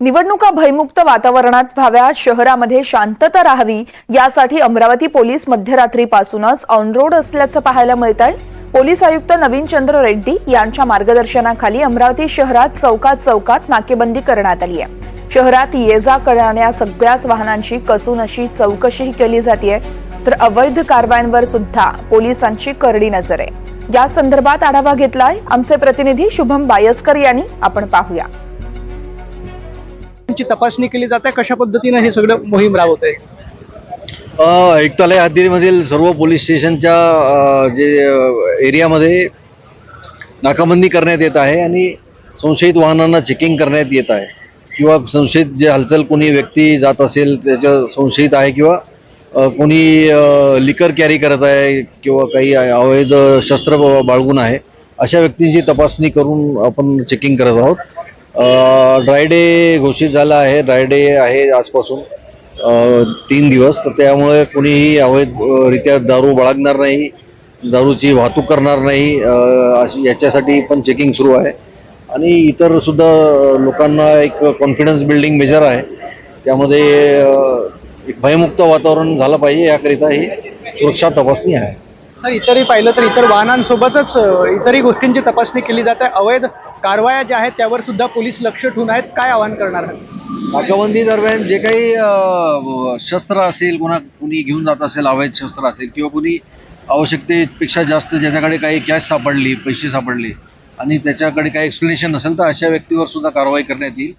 निवडणुका भयमुक्त वातावरणात व्हाव्या शहरामध्ये शांतता राहावी यासाठी अमरावती पोलीस मध्यरात्रीपासूनच ऑन रोड असल्याचं पाहायला मिळत आहे पोलीस आयुक्त नवीन चंद्र रेड्डी यांच्या मार्गदर्शनाखाली अमरावती शहरात चौकात चौकात नाकेबंदी करण्यात आली आहे शहरात ये जा करणाऱ्या सगळ्याच वाहनांची कसून अशी चौकशीही केली जाते तर अवैध कारवायांवर सुद्धा पोलिसांची करडी नजर. आहे या संदर्भात आढावा घेतलाय आमचे प्रतिनिधी शुभम बायस्कर यांनी. आपण पाहूया. त्यांची तपासणी केली जाते कशा पद्धतीने हे सगळं मोहीम राबवत आहे अ, आयुक्तालय हद्दीमधील सर्व पोलीस स्टेशनच्या जे एरियामध्ये नाकाबंदी करण्यात येत आहे आणि संशयित वाहनांना चेकिंग करण्यात येत आहे. किंवा संशयित जे हालचाल कोणी व्यक्ती जात असेल त्याच्या संशयित आहे किंवा कोणी लिकर कॅरी करत आहे किंवा काही अवैध शस्त्र बाळगून आहे अशा व्यक्तींची तपासणी करून आपण चेकिंग करत आहोत. ड्राय डे घोषित झाला आहे. ड्राय डे आहे आजपासून. तीन दिवस. तर त्यामुळे कुणीही अवैधरित्या दारू बाळगणार नाही दारूची वाहतूक करणार नाही. अशी याच्यासाठी पण चेकिंग सुरू आहे. आणि इतर सुद्धा लोकांना एक कॉन्फिडन्स बिल्डिंग मेजर आहे. त्यामध्ये एक भयमुक्त वातावरण झालं पाहिजे याकरिता ही सुरक्षा तपासणी आहे. सर इतरही पाहिलं तर इतर वाहनांसोबतच इतरही गोष्टींची तपासणी केली जाते. अवैध कारवाया ज्या आहेत त्यावर सुद्धा पोलीस लक्ष ठेवून आहेत. काय आवाहन करणार आहेत? नाकाबंदी दरम्यान जे काही शस्त्र असेल कोणा कुणी घेऊन जात असेल अवैध शस्त्र असेल किंवा कुणी आवश्यकतेपेक्षा जास्त ज्याच्याकडे काही कॅश सापडली पैसे सापडले आणि त्याच्याकडे काही एक्सप्लेनेशन नसेल तर अशा व्यक्तीवर सुद्धा कारवाई करण्यात येईल.